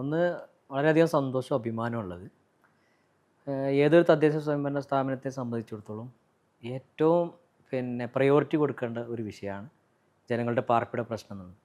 ഒന്ന് വളരെയധികം സന്തോഷവും അഭിമാനവും ഉള്ളത്. ഏതൊരു തദ്ദേശ സ്വയംഭരണ സ്ഥാപനത്തെ സംബന്ധിച്ചിടത്തോളം ഏറ്റവും പിന്നെ പ്രയോറിറ്റി കൊടുക്കേണ്ട ഒരു വിഷയമാണ് ജനങ്ങളുടെ പാർപ്പിട പ്രശ്നം എന്നത്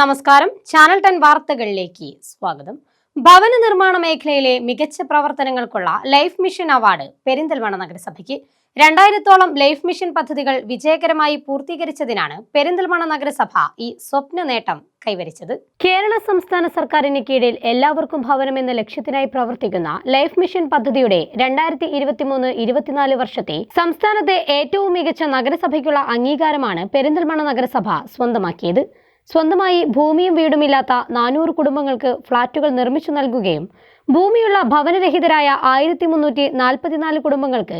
നമസ്കാരം. ചാനൽ ടെൻ വാർത്തകളിലേക്ക് സ്വാഗതം. ഭവന നിർമ്മാണ മേഖലയിലെ മികച്ച പ്രവർത്തനങ്ങൾക്കുള്ള ലൈഫ് മിഷൻ അവാർഡ് പെരിന്തൽമണ്ണ നഗരസഭയ്ക്ക്. രണ്ടായിരത്തോളം ലൈഫ് മിഷൻ പദ്ധതികൾ വിജയകരമായി പൂർത്തീകരിച്ചതിനാണ് പെരിന്തൽമണ്ണ നഗരസഭ ഈ സ്വപ്ന നേട്ടം കൈവരിച്ചത്. കേരള സംസ്ഥാന സർക്കാരിന് കീഴിൽ എല്ലാവർക്കും ഭവനം എന്ന ലക്ഷ്യത്തിനായി പ്രവർത്തിക്കുന്ന ലൈഫ് മിഷൻ പദ്ധതിയുടെ രണ്ടായിരത്തി ഇരുപത്തിമൂന്ന് ഇരുപത്തിനാല് വർഷത്തെ സംസ്ഥാനത്തെ ഏറ്റവും മികച്ച നഗരസഭയ്ക്കുള്ള അംഗീകാരമാണ് പെരിന്തൽമണ്ണ നഗരസഭ സ്വന്തമാക്കിയത്. സ്വന്തമായി ഭൂമിയും വീടുമില്ലാത്ത നാനൂറ് കുടുംബങ്ങൾക്ക് ഫ്ളാറ്റുകൾ നിർമ്മിച്ചു നൽകുകയും ഭൂമിയുള്ള ഭവനരഹിതരായ ആയിരത്തി മുന്നൂറ്റി നാൽപ്പത്തിനാല് കുടുംബങ്ങൾക്ക്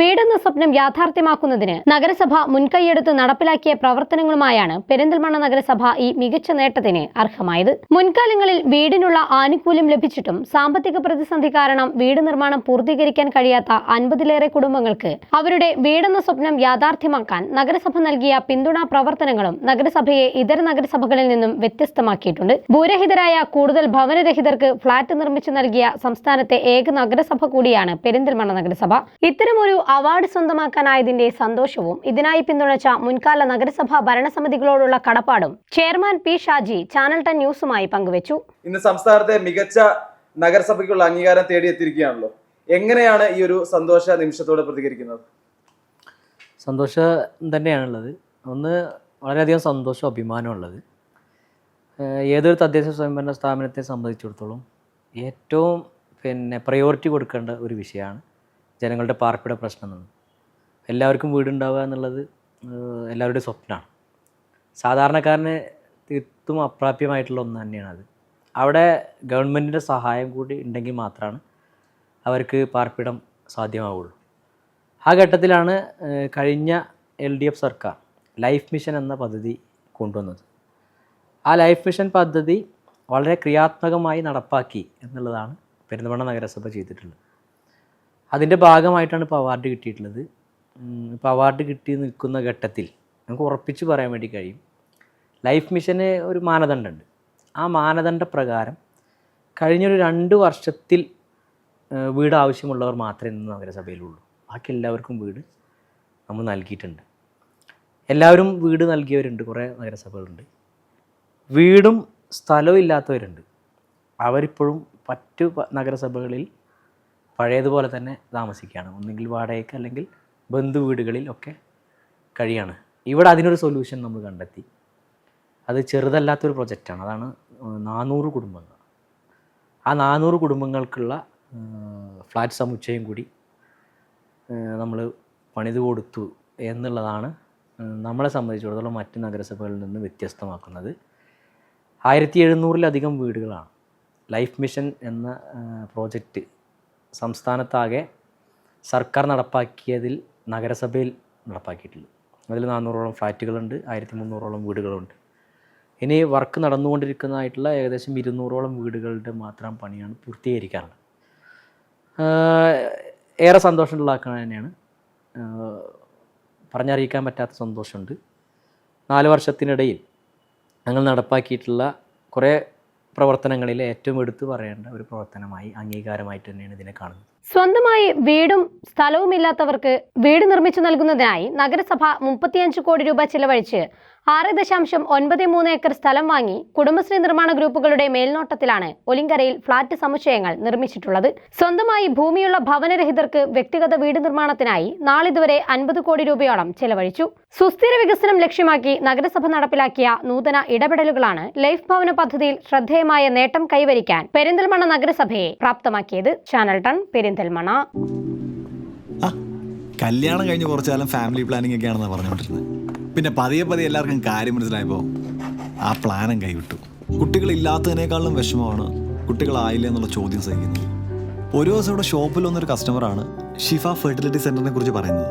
വീടെന്ന സ്വപ്നം യാഥാർത്ഥ്യമാക്കുന്നതിന് നഗരസഭ മുൻകൈയെടുത്ത് നടപ്പിലാക്കിയ പ്രവർത്തനങ്ങളുമായാണ് പെരിന്തൽമണ്ണ നഗരസഭ ഈ മികച്ച നേട്ടത്തിന് അർഹമായത്. മുൻകാലങ്ങളിൽ വീടിനുള്ള ആനുകൂല്യം ലഭിച്ചിട്ടും സാമ്പത്തിക പ്രതിസന്ധി കാരണം വീട് നിർമ്മാണം പൂർത്തീകരിക്കാൻ കഴിയാത്ത അൻപതിലേറെ കുടുംബങ്ങൾക്ക് അവരുടെ വീടെന്ന സ്വപ്നം യാഥാർത്ഥ്യമാക്കാൻ നഗരസഭ നൽകിയ പിന്തുണാ പ്രവർത്തനങ്ങളും നഗരസഭയെ ഇതര നഗരസഭകളിൽ നിന്നും വ്യത്യസ്തമാക്കിയിട്ടുണ്ട്. ഭൂരഹിതരായ കൂടുതൽ ഭവനരഹിതർക്ക് ഫ്ളാറ്റ് നിർമ്മിച്ചു നൽകിയ സംസ്ഥാനത്തെ ഏക നഗരസഭ കൂടിയാണ് പെരിന്തൽമണ്ണ നഗരസഭ. ഇത്തരമൊരു അവാർഡ് സ്വന്തമാക്കാനായതിന്റെ സന്തോഷവും ഇതിനായി പിന്തുണച്ച മുൻകാല നഗരസഭാ ഭരണസമിതികളോടുള്ള കടപ്പാടും chairman P Shaji channel ten ന്യൂസുമായി പങ്കുവച്ചു. ഇന്ന് സംസ്ഥാനത്തെ മികച്ച നഗരസഭയ്ക്കുള്ള അംഗീകാരം തേടിയെത്തിയിരിക്കുകയാണല്ലോ എങ്ങനെയാണ് ഈ ഒരു സന്തോഷ നിമിഷത്തോടെ പ്രതികരിക്കുന്നത്? സന്തോഷം തന്നെയാണുള്ളത്. ഒന്ന് വളരെയധികം സന്തോഷവും അഭിമാനവും ഉള്ളത്. ഏതൊരു തദ്ദേശ സ്വയംഭരണ സ്ഥാപനത്തെ സംബന്ധിച്ചിടത്തോളം ഏറ്റവും പിന്നെ പ്രയോറിറ്റി കൊടുക്കേണ്ട ഒരു വിഷയമാണ്. ജനങ്ങളുടെ പാർപ്പിട പ്രശ്നം എന്നത് എല്ലാവർക്കും വീടുണ്ടാവുക എന്നുള്ളത് എല്ലാവരുടെയും സ്വപ്നമാണ് സാധാരണക്കാരന് തീർത്തും അപ്രാപ്യമായിട്ടുള്ള ഒന്ന് തന്നെയാണ് അത് അവിടെ ഗവൺമെന്റിന്റെ സഹായം കൂടി ഉണ്ടെങ്കിൽ മാത്രമാണ് അവർക്ക് പാർപ്പിടം സാധ്യമാവുള്ളൂ. ആ ഘട്ടത്തിലാണ് കഴിഞ്ഞ എൽ ഡി എഫ് സർക്കാർ ലൈഫ് മിഷൻ എന്ന പദ്ധതി കൊണ്ടുവന്നത്. ആ ലൈഫ് മിഷൻ പദ്ധതി വളരെ ക്രിയാത്മകമായി നടപ്പാക്കി എന്നുള്ളതാണ് പെരുന്തമണ്ണ നഗരസഭ ചെയ്തിട്ടുള്ളത്. അതിന്റെ ഭാഗമായിട്ടാണ് ഇപ്പോൾ അവാർഡ് കിട്ടിയിട്ടുള്ളത്. ഇപ്പോൾ അവാർഡ് കിട്ടി നിൽക്കുന്ന ഘട്ടത്തിൽ നമുക്ക് ഉറപ്പിച്ച് പറയാൻ വേണ്ടി കഴിയും. ലൈഫ് മിഷന് ഒരു മാനദണ്ഡമുണ്ട്. ആ മാനദണ്ഡ പ്രകാരം കഴിഞ്ഞൊരു രണ്ട് വർഷത്തിൽ വീട് ആവശ്യമുള്ളവർ മാത്രമേ ഇന്ന് നഗരസഭയിലുള്ളൂ. ബാക്കി എല്ലാവർക്കും വീട് നമ്മൾ നൽകിയിട്ടുണ്ട്. എല്ലാവരും വീട് നൽകിയവരുണ്ട്. കുറേ നഗരസഭകളുണ്ട്. വീടും സ്ഥലവും ഇല്ലാത്തവരുണ്ട്. അവരിപ്പോഴും മറ്റു നഗരസഭകളിൽ പഴയതുപോലെ തന്നെ താമസിക്കുകയാണ്. ഒന്നുകിൽ വാടകയ്ക്ക് അല്ലെങ്കിൽ ബന്ധു വീടുകളിൽ ഒക്കെ കഴിയാണ്. ഇവിടെ അതിനൊരു സൊല്യൂഷൻ നമ്മൾ കണ്ടെത്തി. അത് ചെറുതല്ലാത്തൊരു പ്രൊജക്റ്റാണ് അതാണ് നാനൂറ് കുടുംബങ്ങൾ. ആ നാനൂറ് കുടുംബങ്ങൾക്കുള്ള ഫ്ലാറ്റ് സമുച്ചയം കൂടി നമ്മൾ പണിത് കൊടുത്തു എന്നുള്ളതാണ് നമ്മളെ സംബന്ധിച്ചിടത്തോളം മറ്റ് നഗരസഭകളിൽ നിന്ന് വ്യത്യസ്തമാക്കുന്നത്. ആയിരത്തി എഴുന്നൂറിലധികം വീടുകളാണ്. ലൈഫ് മിഷൻ എന്ന പ്രോജക്റ്റ് സംസ്ഥാനത്താകെ സർക്കാർ നടപ്പാക്കിയതിൽ നഗരസഭയിൽ നടപ്പാക്കിയിട്ടുള്ളൂ അതിൽ നാനൂറോളം ഫ്ലാറ്റുകളുണ്ട് ആയിരത്തി മുന്നൂറോളം വീടുകളുണ്ട്. ഇനി വർക്ക് നടന്നുകൊണ്ടിരിക്കുന്നതായിട്ടുള്ള ഏകദേശം ഇരുന്നൂറോളം വീടുകളുടെ മാത്രം പണിയാണ് പൂർത്തീകരിക്കാറുള്ളത്. ഏറെ ഏറെ സന്തോഷമുള്ളതാക്കാൻ തന്നെയാണ്. പറഞ്ഞറിയിക്കാൻ പറ്റാത്ത സന്തോഷമുണ്ട്. നാല് വർഷത്തിനിടയിൽ ഞങ്ങൾ നടപ്പാക്കിയിട്ടുള്ള കുറേ പ്രവർത്തനങ്ങളിൽ ഏറ്റവും എടുത്തു പറയേണ്ട ഒരു പ്രവർത്തനമായി അംഗീകാരമായിട്ട് തന്നെയാണ് ഇതിനെ കാണുന്നത്. സ്വന്തമായി വീടും സ്ഥലവുമില്ലാത്തവർക്ക് വീട് നിർമ്മിച്ചു നൽകുന്നതിനായി നഗരസഭ മുപ്പത്തിയഞ്ച് കോടി രൂപ ചിലവഴിച്ച് ആറ് ദശാംശം ഒൻപത് മൂന്ന് ഏക്കർ സ്ഥലം വാങ്ങി കുടുംബശ്രീ നിർമ്മാണ ഗ്രൂപ്പുകളുടെ മേൽനോട്ടത്തിലാണ് ഒലിങ്കരയിൽ ഫ്ളാറ്റ് സമുച്ചയങ്ങൾ നിർമ്മിച്ചിട്ടുള്ളത്. സ്വന്തമായി ഭൂമിയുള്ള ഭവനരഹിതർക്ക് വ്യക്തിഗത വീട് നിർമ്മാണത്തിനായി നാളിതുവരെ അൻപത് കോടി രൂപയോളം ചെലവഴിച്ചു. സുസ്ഥിര വികസനം ലക്ഷ്യമാക്കി നഗരസഭ നടപ്പിലാക്കിയ നൂതന ഇടപെടലുകളാണ് ലൈഫ് ഭവന പദ്ധതിയിൽ ശ്രദ്ധേയമായ നേട്ടം കൈവരിക്കാൻ പെരിന്തൽമണ്ണ നഗരസഭയെ പ്രാപ്തമാക്കിയത്. ചാനൽ ടൺ പെരിന്തൽമണ്ണ. കല്യാണം കഴിഞ്ഞ് കുറച്ചാലും ഫാമിലി പ്ലാനിംഗ് ഒക്കെയാണെന്ന് പറഞ്ഞുകൊണ്ടിരുന്നത് പിന്നെ പതിയെ പതിയെ എല്ലാവർക്കും കാര്യം മനസ്സിലായപ്പോൾ ആ പ്ലാനും കൈവിട്ടു. കുട്ടികളില്ലാത്തതിനേക്കാളും വിഷമമാണ് കുട്ടികളായില്ല എന്നുള്ള ചോദ്യം സഹിക്കുന്നത്. ഒരു ദിവസം ഇവിടെ ഷോപ്പിൽ വന്നൊരു കസ്റ്റമറാണ് ഷിഫ ഫെർട്ടിലിറ്റി സെന്ററിനെ കുറിച്ച് പറയുന്നത്.